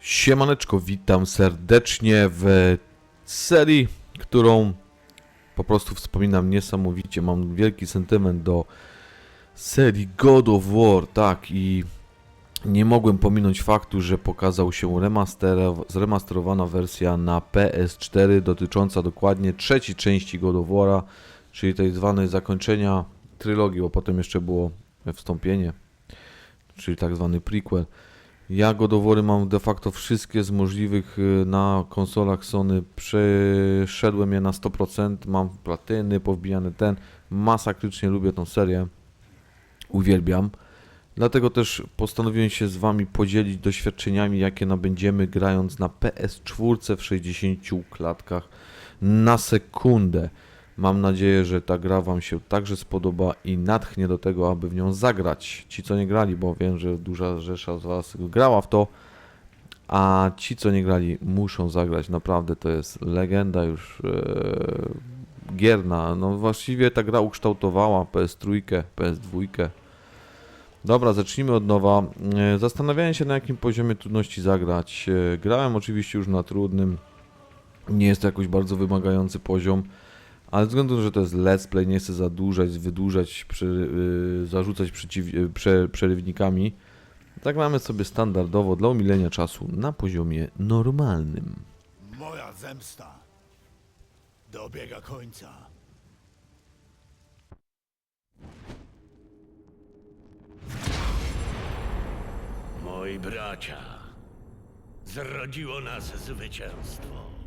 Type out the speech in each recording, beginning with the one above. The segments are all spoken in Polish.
Siemaneczko, witam serdecznie w serii, którą po prostu wspominam niesamowicie. Mam wielki sentyment do serii God of War, tak i nie mogłem pominąć faktu, że pokazał się remastero- zremasterowana wersja na PS4 dotycząca dokładnie trzeciej części God of War'a, czyli tej zwanej zakończenia trylogii, bo potem jeszcze było wstąpienie, czyli tak zwany prequel. Ja godowory mam de facto wszystkie z możliwych y, na konsolach Sony. Przeszedłem je na 100%, mam platyny, powbijany ten. Masakrycznie lubię tą serię. Uwielbiam. Dlatego też postanowiłem się z Wami podzielić doświadczeniami, jakie nabędziemy grając na PS4 w 60 klatkach na sekundę. Mam nadzieję, że ta gra Wam się także spodoba i natchnie do tego, aby w nią zagrać. Ci, co nie grali, bo wiem, że duża rzesza z Was grała w to, a ci, co nie grali, muszą zagrać. Naprawdę to jest legenda już e, gierna. No właściwie ta gra ukształtowała PS3, PS2. Dobra, zacznijmy od nowa. E, Zastanawiałem się, na jakim poziomie trudności zagrać. E, Grałem oczywiście już na trudnym. Nie jest to jakoś bardzo wymagający poziom. Ale ze względu na to, że to jest let's play, nie chcę zadłużać, wydłużać, przy, yy, zarzucać przeciw, yy, prze, przerywnikami. Zagramy sobie standardowo dla umilenia czasu na poziomie normalnym. Moja zemsta dobiega końca. Moi bracia, zrodziło nas zwycięstwo.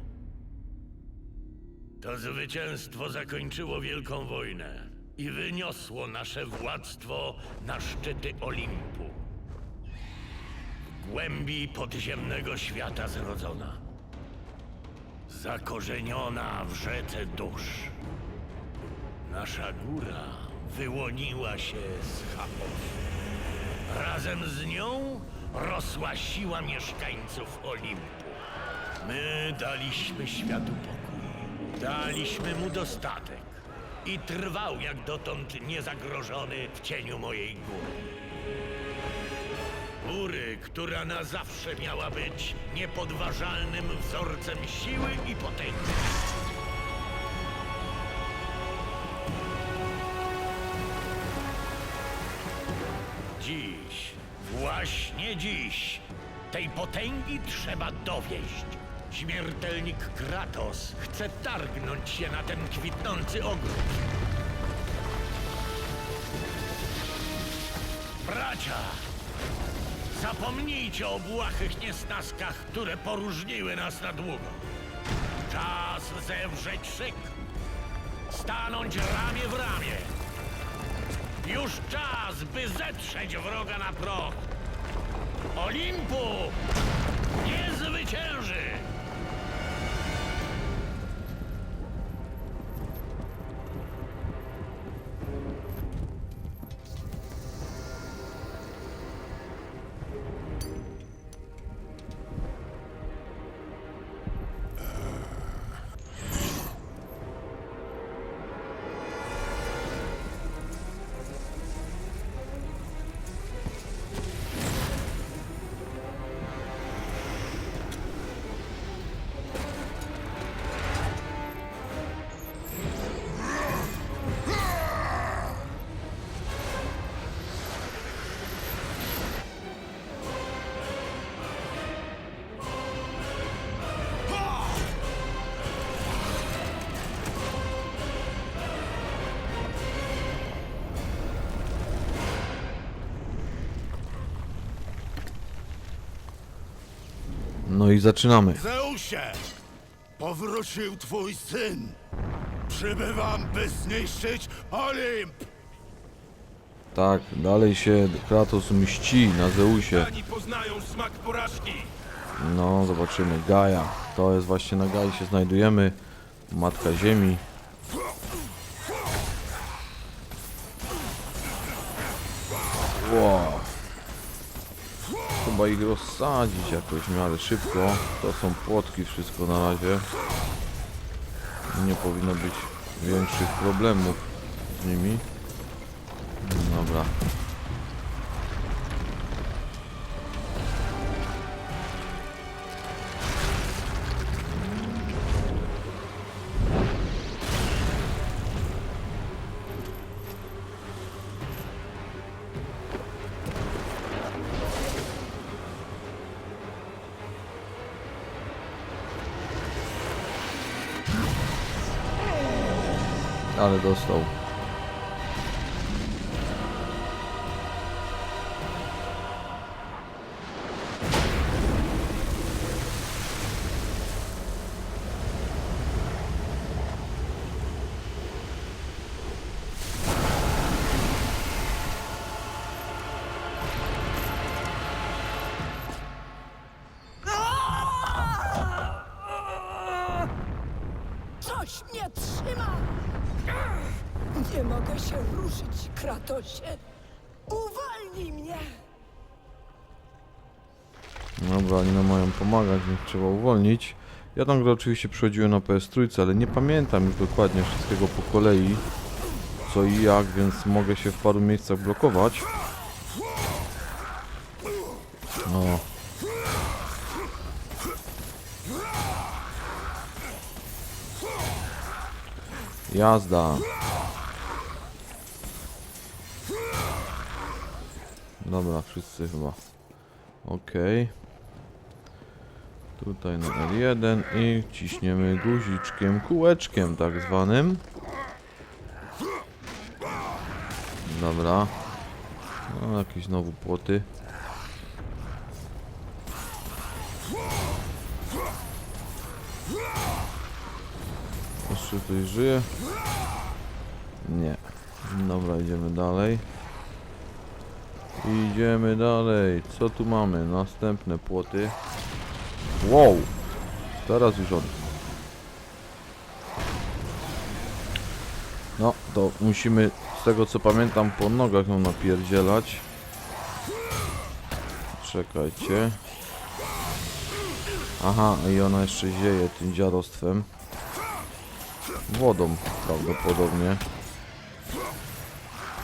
To zwycięstwo zakończyło Wielką Wojnę i wyniosło nasze władztwo na szczyty Olimpu. W głębi podziemnego świata zrodzona. Zakorzeniona w rzece dusz. Nasza góra wyłoniła się z chaosu. Razem z nią rosła siła mieszkańców Olimpu. My daliśmy światu pokój, daliśmy mu dostatek i trwał jak dotąd niezagrożony w cieniu mojej góry. Góry, która na zawsze miała być niepodważalnym wzorcem siły i potęgi. Dziś, właśnie dziś, tej potęgi trzeba dowieść. Śmiertelnik Kratos chce targnąć się na ten kwitnący ogród. Bracia, zapomnijcie o błahych niesnaskach, które poróżniły nas na długo. Czas zewrzeć szyk, stanąć ramię w ramię. Już czas, by zetrzeć wroga na proch. Olimpu nie zwycięży! No i zaczynamy. Zeusie! Powrócił twój syn! Przybywam, by zniszczyć Olimp! Tak, dalej się Kratos mści na Zeusie. Ani poznają smak porażki! No, zobaczymy. Gaja. To jest właśnie na Gai się znajdujemy. Matka Ziemi. Wow. Chyba ich rozsadzić jakoś w miarę szybko. To są płotki, wszystko na razie. Nie powinno być większych problemów z nimi. Dobra. Ale dostał. Dobra, oni nam mają pomagać, więc trzeba uwolnić. Ja grę oczywiście przechodziłem na PS3, ale nie pamiętam już dokładnie wszystkiego po kolei. Co i jak, więc mogę się w paru miejscach blokować. No. Jazda. Dobra, wszyscy chyba. Okej. Tutaj na L1 i ciśniemy guziczkiem, kółeczkiem tak zwanym. Dobra. No, jakieś znowu płoty. Jeszcze ktoś żyje? Nie. Dobra, idziemy dalej. Idziemy dalej. Co tu mamy? Następne płoty. Wow! Teraz już on. No, to musimy, z tego co pamiętam, po nogach ją napierdzielać. Czekajcie. Aha, i ona jeszcze zieje tym dziadostwem. Wodą prawdopodobnie.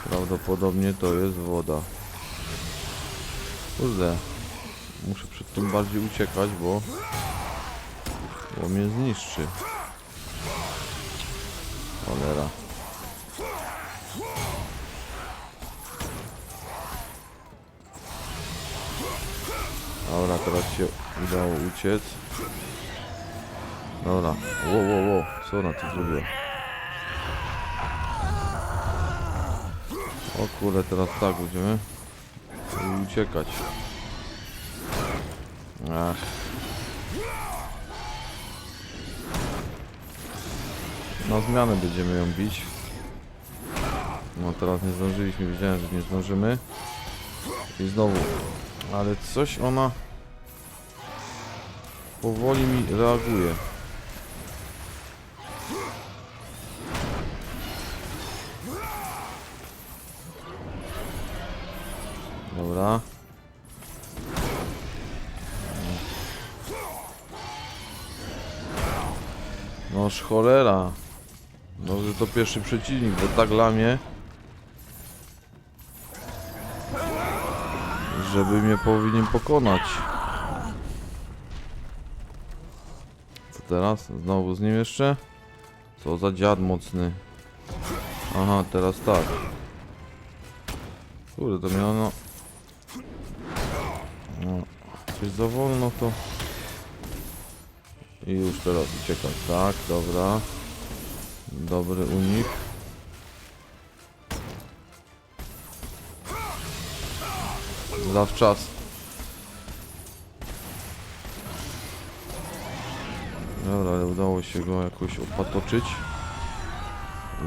Prawdopodobnie to jest woda. Kurde. Muszę przed tym bardziej uciekać, bo... Bo mnie zniszczy. Cholera. Dobra, teraz się udało uciec. Dobra. Wow, wow, wow. Co ona tu zrobiła? O kurde, teraz tak będziemy uciekać. Ach. Na zmianę będziemy ją bić. No teraz nie zdążyliśmy, wiedziałem, że nie zdążymy. I znowu. Ale coś ona powoli mi reaguje. Noż cholera. Dobrze to pierwszy przeciwnik, bo tak lamie. Żeby mnie powinien pokonać. Co teraz? Znowu z nim jeszcze? Co za dziad mocny. Aha, teraz tak. Kurde, to miało no... no. Coś za wolno to... I już teraz uciekać. Tak, dobra. Dobry unik. Zawczas. Dobra, ale udało się go jakoś opatoczyć.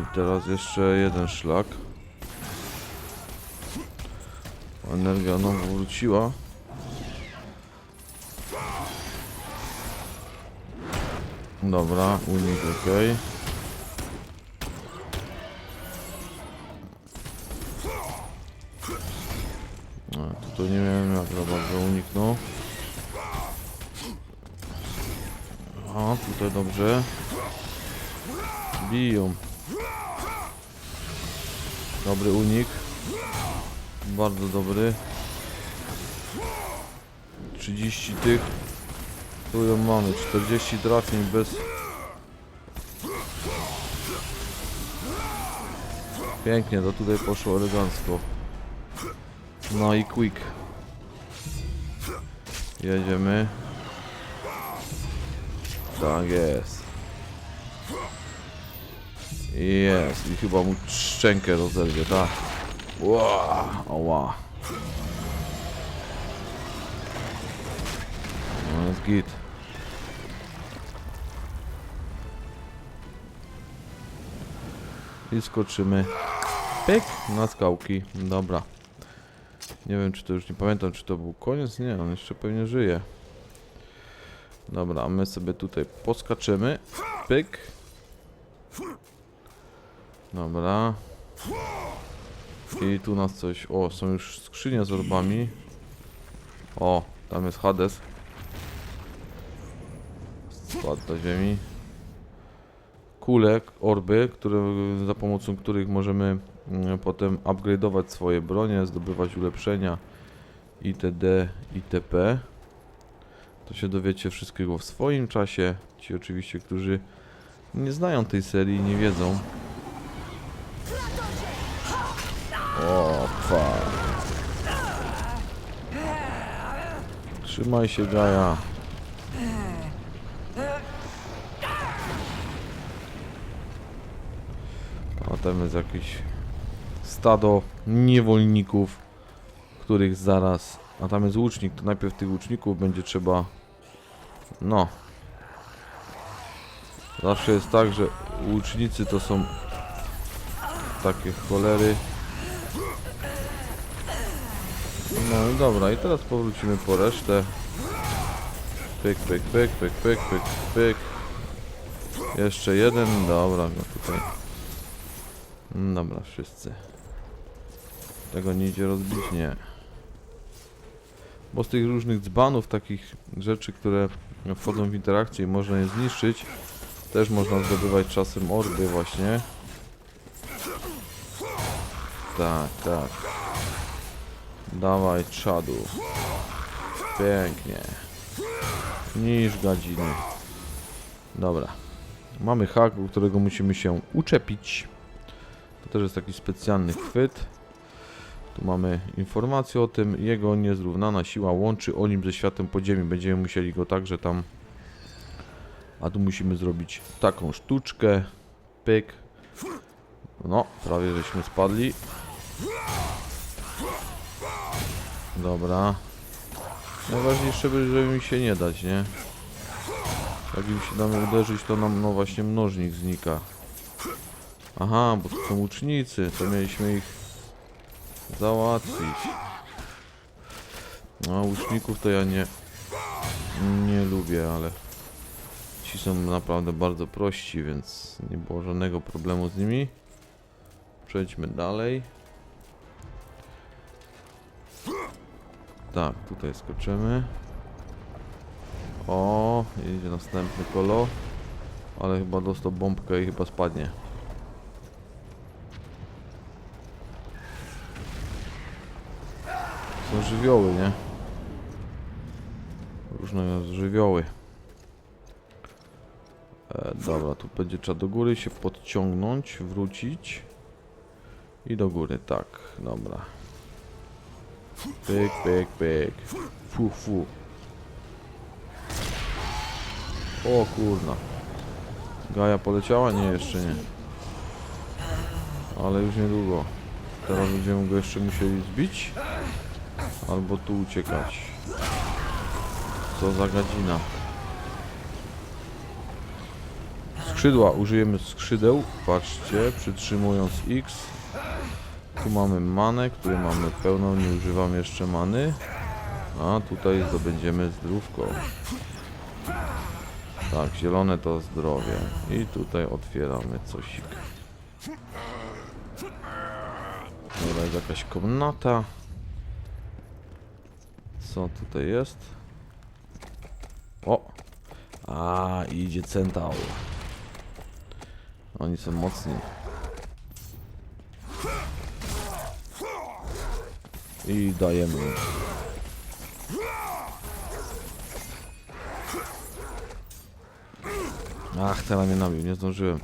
I teraz jeszcze jeden szlak. Energia znowu wróciła. Dobra, unik ok. No, to nie wiem jak za bardzo uniknął. A, tutaj dobrze. Biją. Dobry unik. Bardzo dobry. 30 tych. Tu ją mamy. 40 trafień bez... Pięknie, to tutaj poszło elegancko. No i quick. Jedziemy. Tak jest. Jest, i chyba mu szczękę rozerwie, tak. Ła, oła. No jest git. I skoczymy. Pyk, na skałki. Dobra. Nie wiem, czy to już nie pamiętam, czy to był koniec. Nie, on jeszcze pewnie żyje. Dobra, my sobie tutaj poskaczymy. Pyk. Dobra. I tu nas coś... O, są już skrzynie z orbami. O, tam jest Hades. Spadł do ziemi. Kule, orby, które, za pomocą których możemy mm, potem upgrade'ować swoje bronie, zdobywać ulepszenia itd. itp. To się dowiecie wszystkiego w swoim czasie. Ci oczywiście, którzy nie znają tej serii, nie wiedzą. O. Trzymaj się, Gaja. Tam jest jakieś stado niewolników, których zaraz... A tam jest łucznik, to najpierw tych łuczników będzie trzeba... No. Zawsze jest tak, że łucznicy to są takie cholery. No i dobra, i teraz powrócimy po resztę. Pyk, pyk, pyk, pyk, pyk, pyk, pyk. Jeszcze jeden, dobra, no tutaj. Dobra, wszyscy. Tego nie idzie rozbić? Nie. Bo z tych różnych dzbanów, takich rzeczy, które wchodzą w interakcję i można je zniszczyć, też można zdobywać czasem orby właśnie. Tak, tak. Dawaj czadu. Pięknie. Niż gadziny. Dobra. Mamy hak, którego musimy się uczepić. To też jest taki specjalny chwyt. Tu mamy informację o tym. Jego niezrównana siła łączy Olimp ze światem podziemi. Będziemy musieli go także tam... A tu musimy zrobić taką sztuczkę. Pyk. No, prawie żeśmy spadli. Dobra. Najważniejsze, by- żeby mi się nie dać, nie? Jak im się damy uderzyć, to nam no właśnie mnożnik znika. Aha, bo to są łucznicy, to mieliśmy ich załatwić. No, łuczników to ja nie nie lubię, ale ci są naprawdę bardzo prości, więc nie było żadnego problemu z nimi. Przejdźmy dalej. Tak, tutaj skoczymy. O, idzie następny kolo. Ale chyba dostał bombkę i chyba spadnie. Są żywioły, nie? Różne żywioły. E, dobra, tu będzie trzeba do góry się podciągnąć, wrócić. I do góry, tak, dobra. Pyk, pyk, pyk. Fu, fu. O kurna. Gaja poleciała? Nie, jeszcze nie. Ale już niedługo. Teraz będziemy go jeszcze musieli zbić. Albo tu uciekać. Co za gadzina. Skrzydła. Użyjemy skrzydeł. Patrzcie, przytrzymując X. Tu mamy manę, której mamy pełną, nie używam jeszcze many. A tutaj zdobędziemy zdrówko. Tak, zielone to zdrowie. I tutaj otwieramy cosik. Dobra, jest jakaś komnata. Co tutaj jest? O! A, idzie centaur. Oni są mocni. I dajemy. Ach, teraz mnie nabił, nie zdążyłem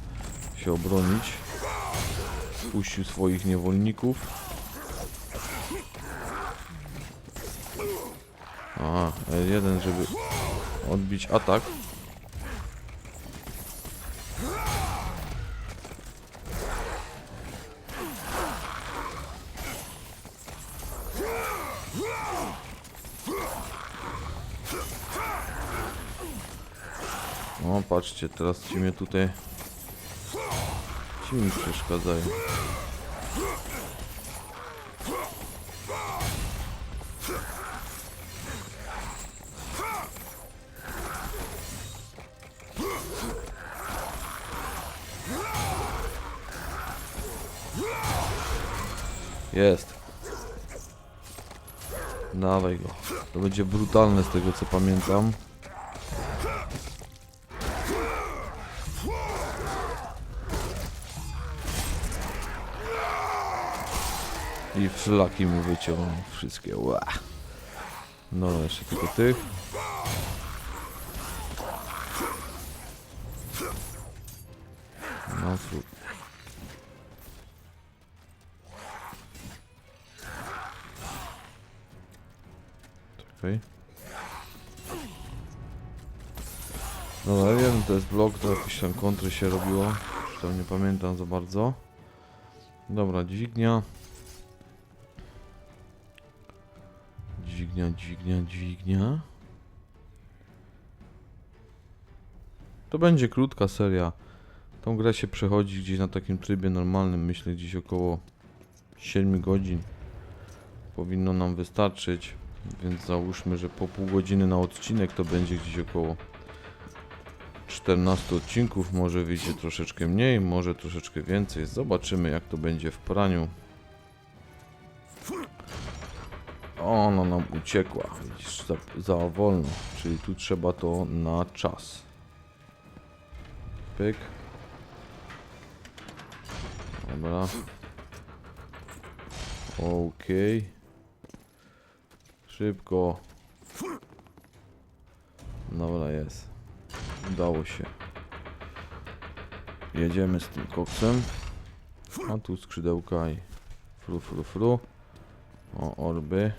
się obronić. Puścił swoich niewolników. A, L1, żeby odbić atak. O, patrzcie, teraz ci mnie tutaj... Ci mi przeszkadzają. To będzie brutalne z tego co pamiętam. I flaki mu wyciągnął wszystkie. Ła. No jeszcze tylko tych. No cóż. Czekaj. Dobra, wiem, to jest blok, to jakieś tam kontry się robiło. Tam nie pamiętam za bardzo. Dobra, dźwignia. Dźwignia, dźwignia, dźwignia. To będzie krótka seria. Tą grę się przechodzi gdzieś na takim trybie normalnym, myślę gdzieś około 7 godzin. Powinno nam wystarczyć, więc załóżmy, że po pół godziny na odcinek to będzie gdzieś około 14 odcinków, może wyjdzie troszeczkę mniej, może troszeczkę więcej. Zobaczymy jak to będzie w praniu. Ona nam uciekła, widzisz, za, za wolno, czyli tu trzeba to na czas. Pyk. Dobra. Okej. Szybko. Dobra, jest. Udało się. Jedziemy z tym koksem. A tu skrzydełka i fru, fru, fru. O, orby.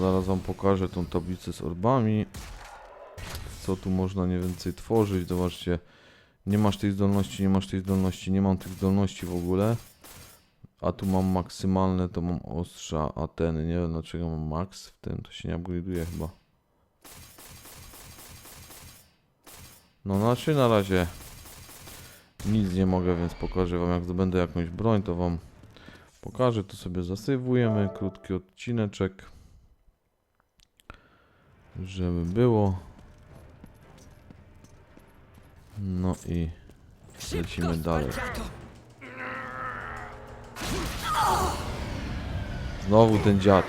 Zaraz wam pokażę tą tablicę z orbami. Co tu można nie więcej tworzyć. Zobaczcie. Nie masz tej zdolności, nie masz tej zdolności, nie mam tych zdolności w ogóle. A tu mam maksymalne, to mam ostrza, a ten, nie wiem dlaczego mam max w tym, to się nie upgrade'uje chyba. No znaczy na razie nic nie mogę, więc pokażę wam jak zdobędę jakąś broń, to wam pokażę, to sobie zasywujemy, krótki odcineczek. Żeby było. No i lecimy dalej. Znowu ten dziad.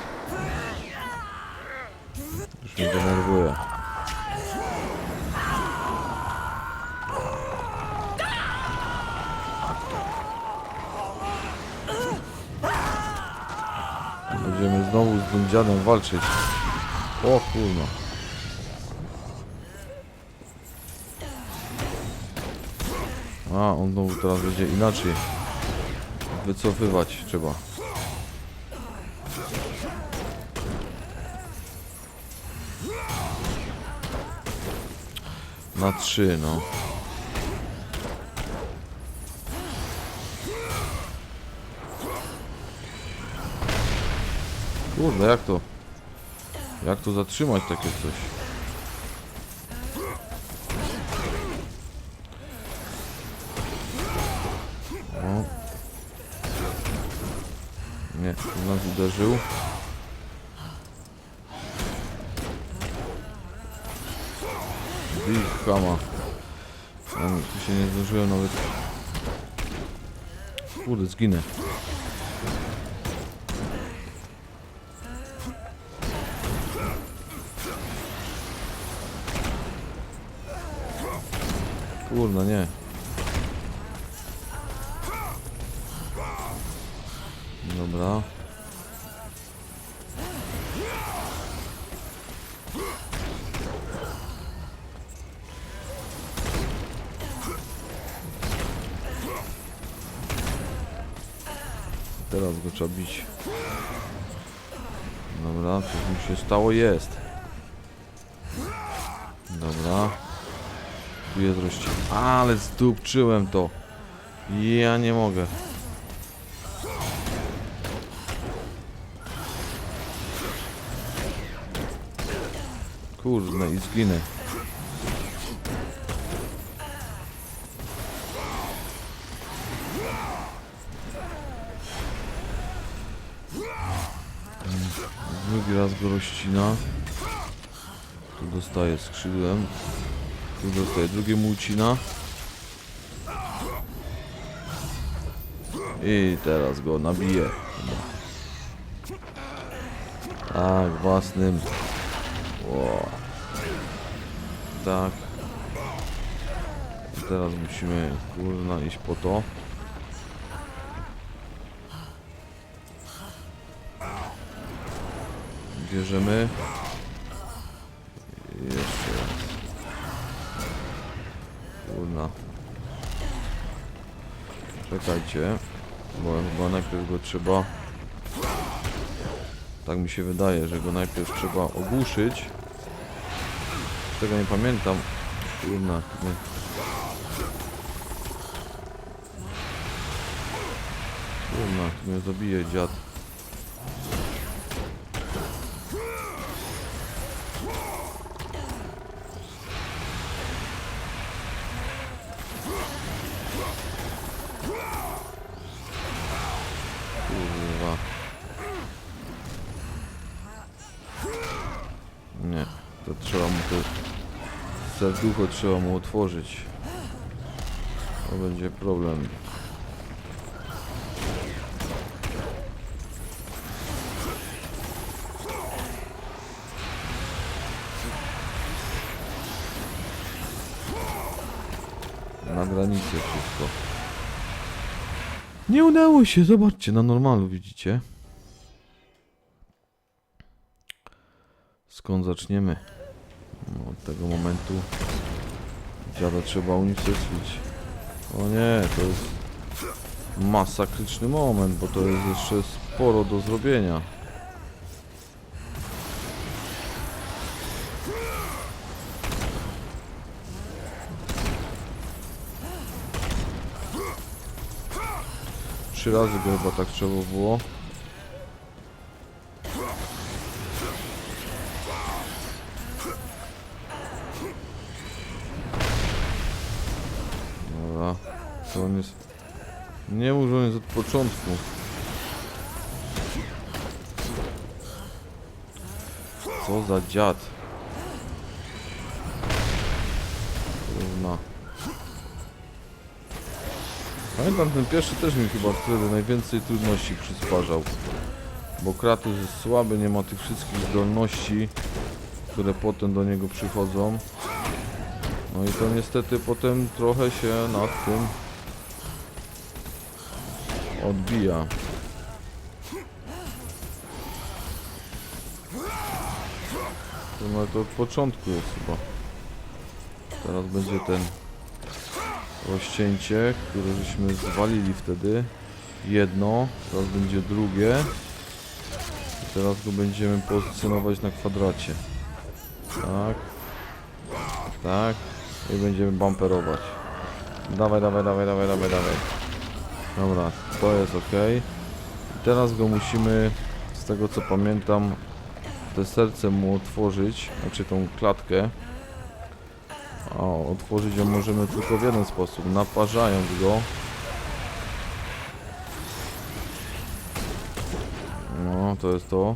Już mnie denerwuje. Będziemy znowu z tym dziadem walczyć. O kurno. A, on znowu teraz będzie inaczej. Wycofywać trzeba. Na trzy, no. Kurde, jak to? Jak to zatrzymać takie coś? Uderzył. Big Hama. Ja tu się nie zdążyłem nawet. Kurde, zginę. Kurna, nie. Się stało? Jest. Dobra. Tu jest. Ale zdupczyłem to. Ja nie mogę. Kurde i zginę. Go rozcina. Tu dostaje skrzydłem. Tu dostaje drugie mu ucina. I teraz go nabije. Tak, własnym. Ło. Tak. Teraz musimy kurna iść po to. Bierzemy. Jeszcze raz. Kurna. Czekajcie. Bo chyba najpierw go trzeba... Tak mi się wydaje, że go najpierw trzeba ogłuszyć. Tego nie pamiętam. Kurna, nie. Kurna, mnie zabije dziad. Serducho trzeba mu otworzyć. To będzie problem. Na granicy wszystko. Nie udało się, zobaczcie, na normalu widzicie. Skąd zaczniemy? No, od tego momentu dziada trzeba unicestwić. O nie, to jest masakryczny moment, bo to jest jeszcze sporo do zrobienia. Trzy razy go chyba tak trzeba było. Początku. Co za dziad. Kurna. Pamiętam ten pierwszy też mi chyba wtedy najwięcej trudności przysparzał. Bo Kratos jest słaby, nie ma tych wszystkich zdolności, które potem do niego przychodzą. No i to niestety potem trochę się nad tym odbija. No to od początku jest chyba. Teraz będzie ten rozcięcie, które żeśmy zwalili wtedy. Jedno, teraz będzie drugie. I teraz go będziemy pozycjonować na kwadracie. Tak. Tak. I będziemy bumperować. Dawaj, dawaj, dawaj, dawaj, dawaj, dawaj. Dobra, to jest ok. Teraz go musimy, z tego co pamiętam, te serce mu otworzyć, znaczy tą klatkę. O, otworzyć ją możemy tylko w jeden sposób, naparzając go. No, to jest to.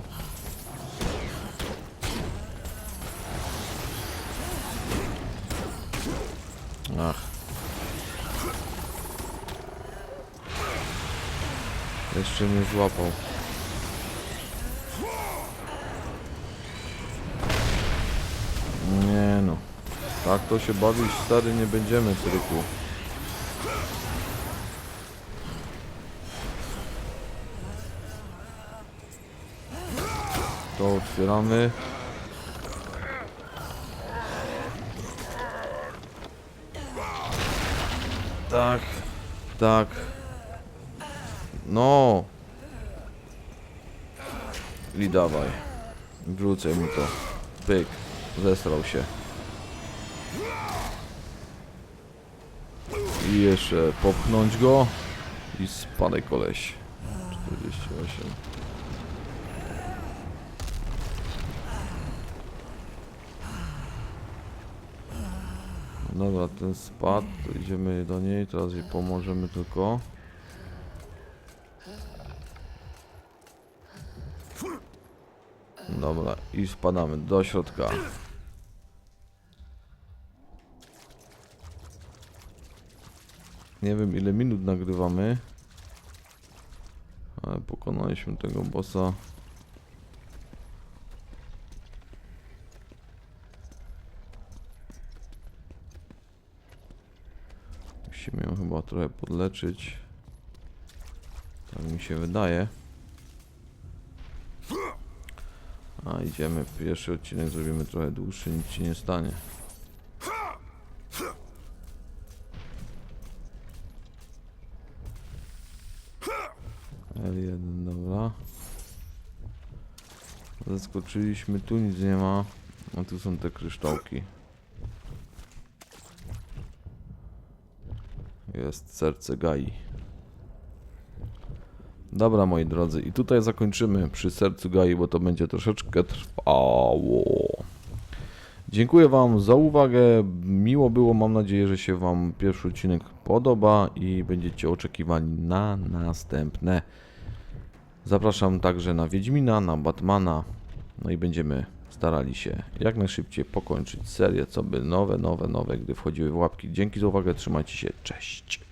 Ach. Jeszcze mnie złapał. Nie no. Tak to się bawić stary nie będziemy tylko. To otwieramy. Tak, tak. No. I dawaj. Wrócę mu to. Pyk. Zesrał się. I jeszcze popchnąć go. I spadaj koleś. 48. Dobra, ten spadł, idziemy do niej, teraz jej pomożemy tylko. Dobra, i spadamy do środka. Nie wiem ile minut nagrywamy. Ale pokonaliśmy tego bossa. Musimy ją chyba trochę podleczyć. Tak mi się wydaje. A idziemy, pierwszy odcinek zrobimy trochę dłuższy, nic się nie stanie. L1, dobra. Zaskoczyliśmy, tu nic nie ma. A tu są te kryształki. Jest serce Gai. Dobra, moi drodzy, i tutaj zakończymy przy sercu Gai, bo to będzie troszeczkę trwało. Dziękuję Wam za uwagę. Miło było. Mam nadzieję, że się Wam pierwszy odcinek podoba i będziecie oczekiwani na następne. Zapraszam także na Wiedźmina, na Batmana. No i będziemy starali się jak najszybciej pokończyć serię, co by nowe, nowe, nowe, gdy wchodziły w łapki. Dzięki za uwagę, trzymajcie się, cześć.